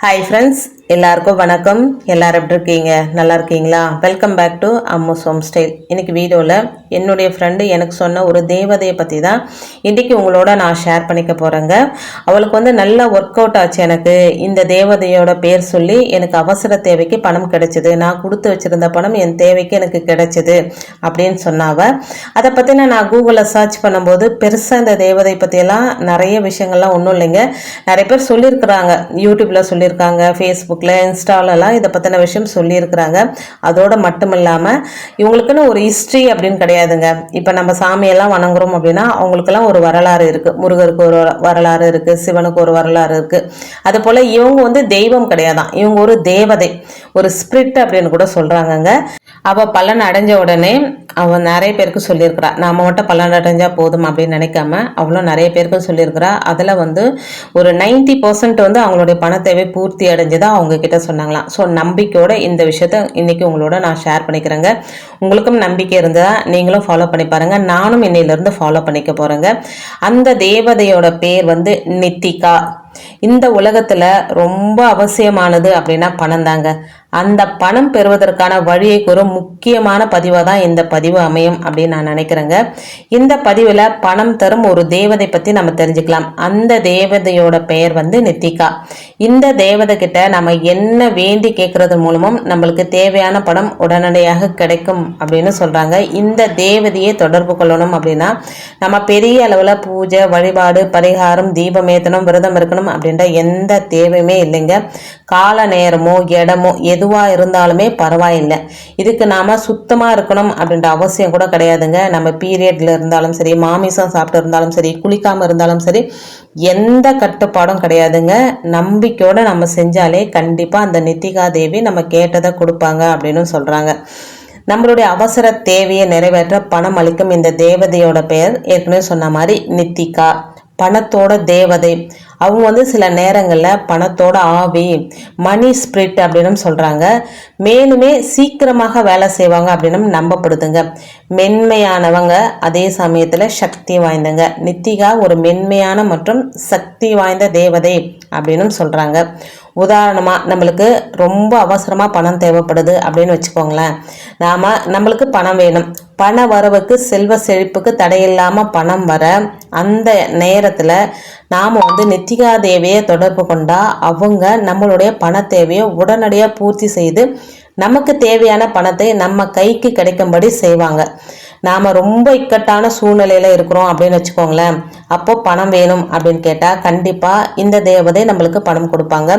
Hi friends எல்லாருக்கும் வணக்கம். எல்லாரும் எப்படி இருக்கீங்க? நல்லா இருக்கீங்களா? Welcome back to Ammu's home style இன்னைக்கு வீடியோவில் என்னுடைய ஃப்ரெண்டு எனக்கு சொன்ன ஒரு தேவதையை பற்றி தான் இன்றைக்கி உங்களோட நான் ஷேர் பண்ணிக்க போகிறேங்க அவளுக்கு வந்து நல்லா ஒர்க் அவுட் ஆச்சு எனக்கு. இந்த தேவதையோட பேர் சொல்லி எனக்கு அவசர தேவைக்கு பணம் கிடைச்சிது. நான் கொடுத்து வச்சுருந்த பணம் என் தேவைக்கு எனக்கு கிடைச்சிது அப்படின்னு சொன்னாவ அதை பற்றின நான் கூகுளில் சர்ச் பண்ணும்போது பெருசாக இந்த தேவதை பற்றியெல்லாம் நிறைய விஷயங்கள்லாம் ஒன்றும் இல்லைங்க. நிறைய பேர் சொல்லியிருக்கிறாங்க. யூடியூப்பில் சொல்லியிருக்காங்க ஃபேஸ்புக் ஃபேஸ்புக்கில் இன்ஸ்டாலெலாம் இதை பற்றின விஷயம் சொல்லியிருக்கிறாங்க. அதோடு மட்டும் இல்லாமல் இவங்களுக்குன்னு ஒரு ஹிஸ்ட்ரி அப்படின்னு கிடையாதுங்க. இப்போ நம்ம சாமியெல்லாம் வணங்குறோம் அப்படின்னா அவங்களுக்கெல்லாம் ஒரு வரலாறு இருக்குது முருகருக்கு ஒரு வரலாறு இருக்குது சிவனுக்கு ஒரு வரலாறு இருக்குது அதுபோல் இவங்க வந்து தெய்வம் கிடையாதான். இவங்க ஒரு தேவதை. ஒரு ஸ்பிரிட் அப்படின்னு கூட சொல்கிறாங்கங்க அவள் பலன் அடைஞ்ச உடனே அவள் நிறைய பேருக்கு சொல்லியிருக்கிறா. நாம் மட்டும் பலன் அடைஞ்சால் போதும் அப்படின்னு நினைக்காம அவளும் நிறைய பேருக்கு சொல்லியிருக்கிறா. அதில் வந்து ஒரு 90% பர்சன்ட் வந்து அவங்களுடைய பண தேவை பூர்த்தி அடைஞ்சதாக அவங்க கிட்ட சொன்னாங்களாம். ஸோ நம்பிக்கையோட இந்த விஷயத்த இன்றைக்கி உங்களோட நான் ஷேர் பண்ணிக்கிறேங்க. உங்களுக்கும் நம்பிக்கை இருந்தால் நீங்களும் ஃபாலோ பண்ணி பாருங்கள் நானும் இன்னையிலேருந்து ஃபாலோ பண்ணிக்க போகிறேங்க அந்த தேவதையோட பேர் வந்து நித்திகா. இந்த உலகத்துல ரொம்ப அவசியமானது அப்படின்னா பணம் தாங்க. அந்த பணம் பெறுவதற்கான வழியை கூறும் முக்கியமான பதிவாக தான் இந்த பதிவு அமையும் அப்படின்னு நான் நினைக்கிறேங்க. இந்த பதிவில் பணம் தரும் ஒரு தேவதை பற்றி நம்ம தெரிஞ்சுக்கலாம். அந்த தேவதையோட பெயர் வந்து நித்திகா. இந்த தேவதை கிட்ட நம்ம என்ன வேண்டி கேட்கறது மூலமும் நம்மளுக்கு தேவையான பணம் உடனடியாக கிடைக்கும் அப்படின்னு சொல்கிறாங்க இந்த தேவதையை தொடர்பு கொள்ளணும் அப்படின்னா நம்ம பெரிய அளவில் பூஜை வழிபாடு பரிகாரம் தீபமேத்தனம் விரதம் இருக்கணும். அப்படின்ற எந்த தேவையுமே இல்லைங்க. கால நேரமோ இடமோ எதுவாக இருந்தாலுமே பரவாயில்லை. இதுக்கு நாம் சுத்தமாக இருக்கணும் அப்படின்ற அவசியம் கூட கிடையாதுங்க. நம்ம பீரியட்ல இருந்தாலும் சரி மாமிசம் சாப்பிட்டு இருந்தாலும் சரி குளிக்காமல் இருந்தாலும் சரி எந்த கட்டுப்பாடும் கிடையாதுங்க. நம்பிக்கையோடு நம்ம செஞ்சாலே கண்டிப்பாக அந்த நித்திகா தேவி நம்ம கேட்டதை கொடுப்பாங்க அப்படின்னு சொல்கிறாங்க நம்மளுடைய அவசர தேவையை நிறைவேற்ற பணம் அளிக்கும் இந்த தேவதையோட பெயர் ஏற்கனவே சொன்ன மாதிரி நித்திகா. பணத்தோட தேவதை. அவங்க வந்து சில நேரங்களில் பணத்தோட ஆவி மணி ஸ்பிரிட் அப்படின்னு சொல்கிறாங்க மேலுமே சீக்கிரமாக வேலை செய்வாங்க அப்படின்னு நம்பப்படுதுங்க. மென்மையானவங்க அதே சமயத்தில் சக்தி வாய்ந்தங்க. நித்திகா ஒரு மென்மையான மற்றும் சக்தி வாய்ந்த தேவதை அப்படின்னு சொல்கிறாங்க உதாரணமாக நம்மளுக்கு ரொம்ப அவசரமாக பணம் தேவைப்படுது அப்படின்னு வச்சுக்கோங்களேன். நாம் நம்மளுக்கு பணம் வேணும். பண வரவுக்கு செல்வ செழிப்புக்கு தடையில்லாமல் பணம் வர அந்த நேரத்தில் நாம் வந்து நித்திகா தேவியை தொடர்பு கொண்டால் அவங்க நம்மளுடைய பண தேவையை உடனடியாக பூர்த்தி செய்து நமக்கு தேவையான பணத்தை நம்ம கைக்கு கிடைக்கும்படி செய்வாங்க. நாம் ரொம்ப இக்கட்டான சூழ்நிலையில் இருக்கிறோம் அப்படின்னு வச்சுக்கோங்களேன். அப்போ பணம் வேணும் அப்படின்னு கேட்டால் கண்டிப்பாக இந்த தேவதை நம்மளுக்கு பணம் கொடுப்பாங்க.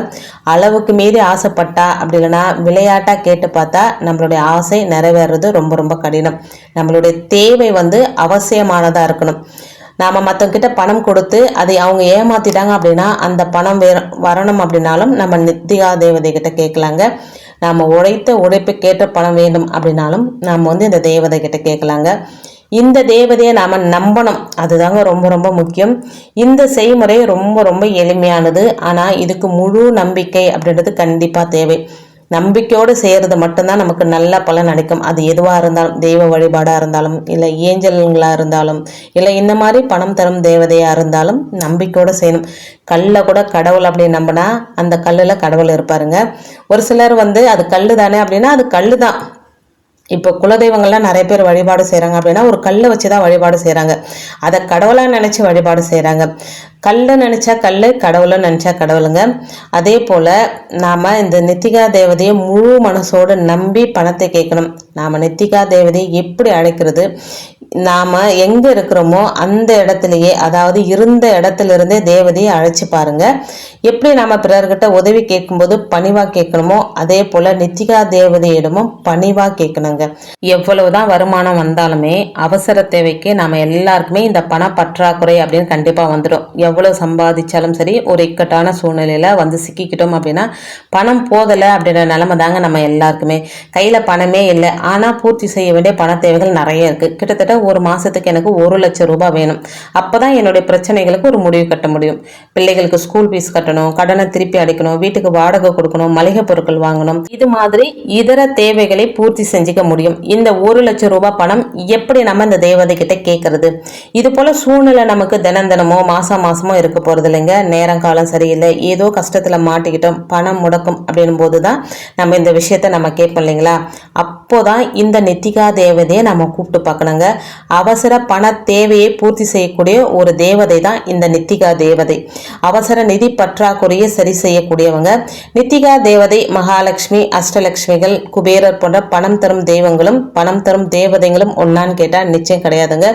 அளவுக்கு மீறி ஆசைப்பட்டா அப்படி இல்லைன்னா விளையாட்டாக கேட்டு பார்த்தா நம்மளுடைய ஆசை நிறைவேறது ரொம்ப ரொம்ப கடினம். நம்மளுடைய தேவை வந்து அவசியமானதாக இருக்கணும். நாம் மற்றவங்கிட்ட பணம் கொடுத்து அதை அவங்க ஏமாத்திட்டாங்க அப்படின்னா அந்த பணம் வேற வரணும் அப்படின்னாலும் நம்ம நித்திகா தேவதை கிட்ட கேட்கலாங்க. நாம் உழைத்த உழைப்புக்கேற்ற பணம் வேண்டும் அப்படின்னாலும் நாம் வந்து இந்த தேவதை கிட்ட கேட்கலாங்க. இந்த தேவதையை நாம் நம்பணும். அதுதாங்க ரொம்ப ரொம்ப முக்கியம். இந்த செய்முறை ரொம்ப ரொம்ப எளிமையானது. ஆனால் இதுக்கு முழு நம்பிக்கை அப்படின்றது கண்டிப்பாக தேவை. நம்பிக்கையோடு செய்கிறது மட்டும்தான் நமக்கு நல்ல பலன் அளிக்கும். அது எதுவாக இருந்தாலும் தெய்வ வழிபாடாக இருந்தாலும் இல்லை ஏஞ்சல்களாக இருந்தாலும் இல்லை இந்த மாதிரி பணம் தரும் தேவதையாக இருந்தாலும் நம்பிக்கையோடு செய்யணும். கல்லில் கூட கடவுள் அப்படின்னு நம்பினா அந்த கல்லில் கடவுள் இருப்பாருங்க. ஒரு சிலர் வந்து அது கல் தானே அப்படின்னா அது கல் தான் இப்போ குலதெய்வங்கள்லாம் நிறைய பேர் வழிபாடு செய்கிறாங்க அப்படின்னா ஒரு கல்லை வச்சு தான் வழிபாடு செய்கிறாங்க அதை கடவுளாக நினச்சி வழிபாடு செய்கிறாங்க கல்லை நினச்சா கல் கடவுளை நினச்சா கடவுளுங்க. அதே போல் நாம் இந்த நித்திகா தேவதையை முழு மனசோடு நம்பி பணத்தை கேட்கணும். நாம் நித்திகா தேவதையை எப்படி அழைக்கிறது? நாம் எங்கே இருக்கிறோமோ அந்த இடத்துலையே அதாவது இருந்த இடத்துலேருந்தே தேவதையை அழைச்சி பாருங்க. எப்படி நாம் பிறர்கிட்ட உதவி கேட்கும்போது பணிவாக கேட்கணுமோ அதே போல் நித்திகா தேவதையிடமும் பணிவாக கேட்கணுங்க. எவ்வளவுதான் வருமானம் வந்தாலுமே அவசர தேவைக்கு நாம் எல்லாருக்குமே இந்த பண பற்றாக்குறை அப்படின்னு கண்டிப்பாக வந்துடும். எவ்வளோ சம்பாதிச்சாலும் சரி ஒரு இக்கட்டான சூழ்நிலையில் வந்து சிக்கிக்கிட்டோம் அப்படின்னா பணம் போதலை அப்படின்ற நிலைமை தாங்க நம்ம எல்லாருக்குமே. கையில் பணமே இல்லை ஆனால் பூர்த்தி செய்ய வேண்டிய பண தேவைகள் நிறைய இருக்குது கிட்டத்தட்ட ஒரு மாதத்துக்கு எனக்கு ஒரு லட்சம் ரூபாய் வேணும். அப்போ தான் என்னுடைய பிரச்சனைகளுக்கு ஒரு முடிவு கட்ட முடியும். பிள்ளைகளுக்கு ஸ்கூல் ஃபீஸ் கட்டணும் கடனை திருப்பி அடைக்கணும் வீட்டுக்கு வாடகை கொடுக்கணும் மளிகை பொருட்கள் வாங்கணும். இது மாதிரி இதர தேவைகளை பூர்த்தி செஞ்சுக்க முடியும். இந்த ஒரு லட்சம் ரூபாய் பணம் எப்படி நம்ம இந்த தேவதை கிட்ட கேட்கறது இது போல சூழ்நிலை நமக்கு தினம் தினமோ மாசம் மாசமோ இருக்க போறது இல்லைங்க. நேரம் காலம் சரியில்லை. ஏதோ கஷ்டத்துல மாட்டிக்கிட்டோம் பணம் முடக்கும் அப்படின்னும் போது தான் நம்ம இந்த விஷயத்த நம்ம கேட்போம் இல்லைங்களா? அப்போதான் இந்த நித்திகா தேவதையை நம்ம கூப்பிட்டு பார்க்கணுங்க. அவசர பண தேவையை பூர்த்தி செய்யக்கூடிய ஒரு தேவதை தான் இந்த நித்திகா தேவதை. அவசர நிதி பற்றாக்குறையை சரி செய்யக்கூடியவங்க. நித்திகா தேவதை மகாலட்சுமி அஷ்டலட்சுமிகள் குபேரர் போன்ற பணம் தரும் தெய்வங்களும் பணம் தரும் தேவதைகளும் ஒன்னான்னு கேட்டால் நிச்சயம் கிடையாதுங்க.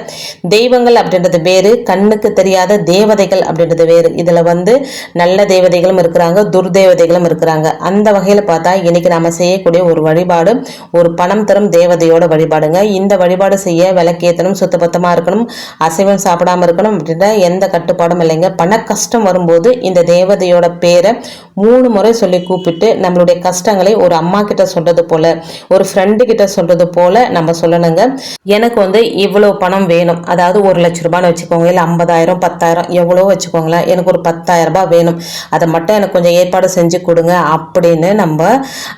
தெய்வங்கள் அப்படின்றது வேறு கண்ணுக்கு தெரியாத தேவதைகள் அப்படின்றது வேறு. இதில் வந்து நல்ல தேவதைகளும் இருக்கிறாங்க துர்தேவதைகளும் இருக்கிறாங்க. அந்த வகையில் பார்த்தா இன்னைக்கு நாம் செய்யக்கூடிய ஒரு வழிபாடு ஒரு பணம் தரும் தேவதையோட வழிபாடுங்க. இந்த வழிபாடு செய்ய விளக்கேற்றணும் சுத்தபத்தமாக இருக்கணும் அசைவம் சாப்பிடாம இருக்கணும் அப்படின்ற எந்த கட்டுப்பாடும் இல்லைங்க. பண கஷ்டம் வரும்போது இந்த தேவதையோட பேரை மூணு முறை சொல்லி கூப்பிட்டு நம்மளுடைய கஷ்டங்களை ஒரு அம்மா கிட்ட சொல்றது போல ஒரு ஃப்ரெண்டு கிட்ட சொல்றது போல நம்ம சொல்லணுங்க. எனக்கு வந்து இவ்வளோ பணம் வேணும். அதாவது ஒரு லட்ச ரூபான்னு வச்சுக்கோங்க இல்லை ஐம்பதாயிரம் பத்தாயிரம் எவ்வளோ வச்சுக்கோங்களேன் எனக்கு ஒரு பத்தாயிரம் ரூபாய் வேணும். அதை மட்டும் எனக்கு கொஞ்சம் ஏற்பாடு செஞ்சு கொடுங்க அப்படின்னு நம்ம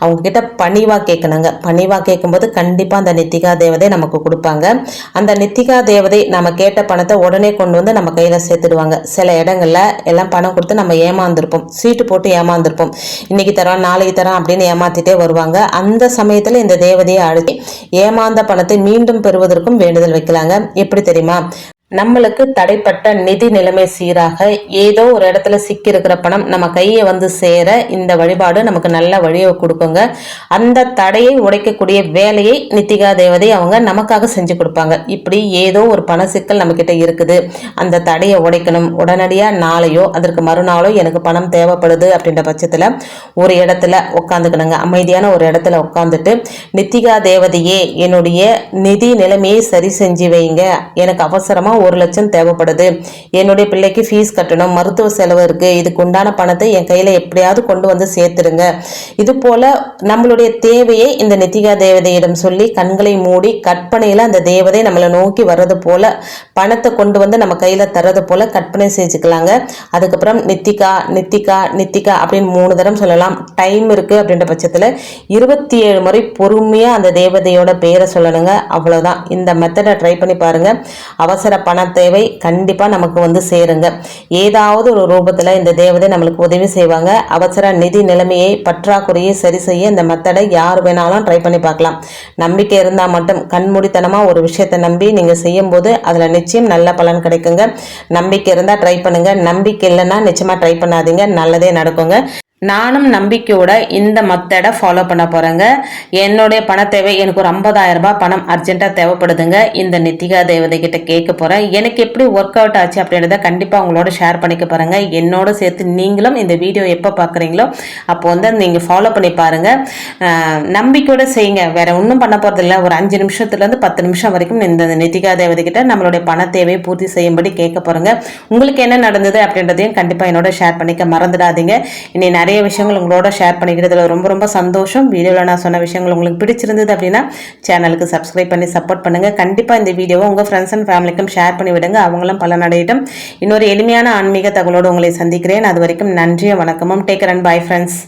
அவங்க கிட்ட பணிவாக கேட்கணுங்க. பணிவாக கேட்கும்போது கண்டிப்பாக அந்த நித்திகா தேவதை நமக்கு கொடுப்பாங்க. அந்த நித்திகா தேவதை நம்ம கேட்ட பணத்தை உடனே கொண்டு வந்து நம்ம கையில் சேர்த்துடுவாங்க. சில இடங்கள்ல எல்லாம் பணம் கொடுத்து நம்ம ஏமாந்துருப்போம். சீட்டு போட்டு ஏமாந்துருப்போம். இன்னைக்கு தரோம் நாளைக்கு தரோம் அப்படின்னு ஏமாத்திட்டே வருவாங்க. அந்த சமயத்தில் இந்த தேவதையை அழுத்தி ஏமாந்த பணத்தை மீண்டும் பெறுவதற்கும் வேண்டுதல் வைக்கலாங்க. எப்படி தெரியுமா? நம்மளுக்கு தடைப்பட்ட நிதி நிலைமை சீராக ஏதோ ஒரு இடத்துல சிக்கி இருக்கிற பணம் நம்ம கையை வந்து சேர இந்த வழிபாடு நமக்கு நல்ல வழியை கொடுக்குங்க. அந்த தடையை உடைக்கக்கூடிய வேலையை நித்திகா தேவதை அவங்க நமக்காக செஞ்சு கொடுப்பாங்க. இப்படி ஏதோ ஒரு பண சிக்கல் நம்ம கிட்ட இருக்குது. அந்த தடையை உடைக்கணும். உடனடியாக நாளையோ அதற்கு மறுநாளோ எனக்கு பணம் தேவைப்படுது அப்படின்ற பட்சத்தில் ஒரு இடத்துல உட்காந்துக்கணுங்க அமைதியான ஒரு இடத்துல உட்காந்துட்டு நித்திகா தேவதையே என்னுடைய நிதி நிலைமையை சரி செஞ்சு வைங்க. எனக்கு அவசரமாக ஒரு லட்சம் தேவைப்படுது. என்னுடைய பிள்ளைக்கு ஃபீஸ் கட்டணும் மருத்துவ செலவு இருக்குது இதுக்கு உண்டான பணத்தை என் கையில் எப்படியாவது கொண்டு வந்து சேர்த்துருங்க இது போல் நம்மளுடைய தேவையை இந்த நித்திகா தேவதையிடம் சொல்லி கண்களை மூடி கற்பனையில் அந்த தேவதை நம்மளை நோக்கி வர்றது போல் பணத்தை கொண்டு வந்து நம்ம கையில் தர்றது போல் கற்பனை செஞ்சுக்கலாங்க. அதுக்கப்புறம் நித்திகா நித்திகா நித்திகா அப்படின்னு மூணு தரம் சொல்லலாம். டைம் இருக்குது அப்படின்ற பட்சத்தில் இருபத்தி ஏழு முறை பொறுமையாக அந்த தேவதையோட பேரை சொல்லணுங்க. அவ்வளோதான் இந்த மெத்தடை ட்ரை பண்ணி பாருங்கள் அவசர பண தேவை கண்டிப்பாக நமக்கு வந்து சேருங்க. ஏதாவது ஒரு ரூபத்தில் இந்த தேவதை நம்மளுக்கு உதவி செய்வாங்க. அவசர நிதி நிலைமையை பற்றாக்குறையை சரி செய்ய இந்த மெத்தடை யார் வேணாலும் ட்ரை பண்ணி பார்க்கலாம். நம்பிக்கை இருந்தால் மட்டும் கண்மூடித்தனமாக ஒரு விஷயத்தை நம்பி நீங்கள் செய்யும்போது அதில் நிச்சயம் நல்ல பலன் கிடைக்குங்க. நம்பிக்கை இருந்தால் ட்ரை பண்ணுங்கள் நம்பிக்கை இல்லைன்னா நிச்சயமாக ட்ரை பண்ணாதீங்க. நல்லதே நடக்குங்க. நானும் நம்பிக்கையோட இந்த மெத்தடை ஃபாலோ பண்ண போகிறேங்க என்னுடைய பண தேவை எனக்கு ஒரு ஐம்பதாயிரம் ரூபாய் பணம் அர்ஜென்ட்டாக தேவைப்படுதுங்க. இந்த நித்திகா தேவதை கிட்ட கேட்க போகிறேன் எனக்கு எப்படி ஒர்க் அவுட் ஆச்சு அப்படின்றத கண்டிப்பாக உங்களோட ஷேர் பண்ணிக்க போகிறேங்க என்னோட சேர்த்து நீங்களும் இந்த வீடியோ எப்போ பார்க்குறீங்களோ அப்போ வந்து நீங்கள் ஃபாலோ பண்ணி பாருங்கள் நம்பிக்கையோட செய்யுங்க. வேற ஒன்றும் பண்ண போகிறதில்ல ஒரு அஞ்சு நிமிஷத்துலேருந்து பத்து நிமிஷம் வரைக்கும் இந்த நித்திகா தேவதை கிட்ட நம்மளுடைய பண தேவையை பூர்த்தி செய்யும்படி கேட்க போகிறேங்க உங்களுக்கு என்ன நடந்தது அப்படின்றதையும் கண்டிப்பாக என்னோட ஷேர் பண்ணிக்க மறந்துடாதீங்க. இனி நிறைய விஷயங்கள் உங்களோட ஷேர் பண்ணிக்கிறதுல ரொம்ப ரொம்ப சந்தோஷம். வீடியோவில் நான் சொன்ன விஷயங்கள் உங்களுக்கு பிடிச்சிருந்தது அப்படின்னா சேனலுக்கு சப்ஸ்கிரைப் பண்ணி சப்போர்ட் பண்ணுங்கள் கண்டிப்பாக இந்த வீடியோவை உங்கள் ஃப்ரெண்ட்ஸ் அண்ட் ஃபேமிலிக்கும் ஷேர் பண்ணி விடுங்க. அவங்களும் பலனடையட்டும் இன்னொரு எளிமையான ஆன்மீக தகவலோடு உங்களை சந்திக்கிறேன். அது வரைக்கும் நன்றியும் வணக்கமும். Take and bye friends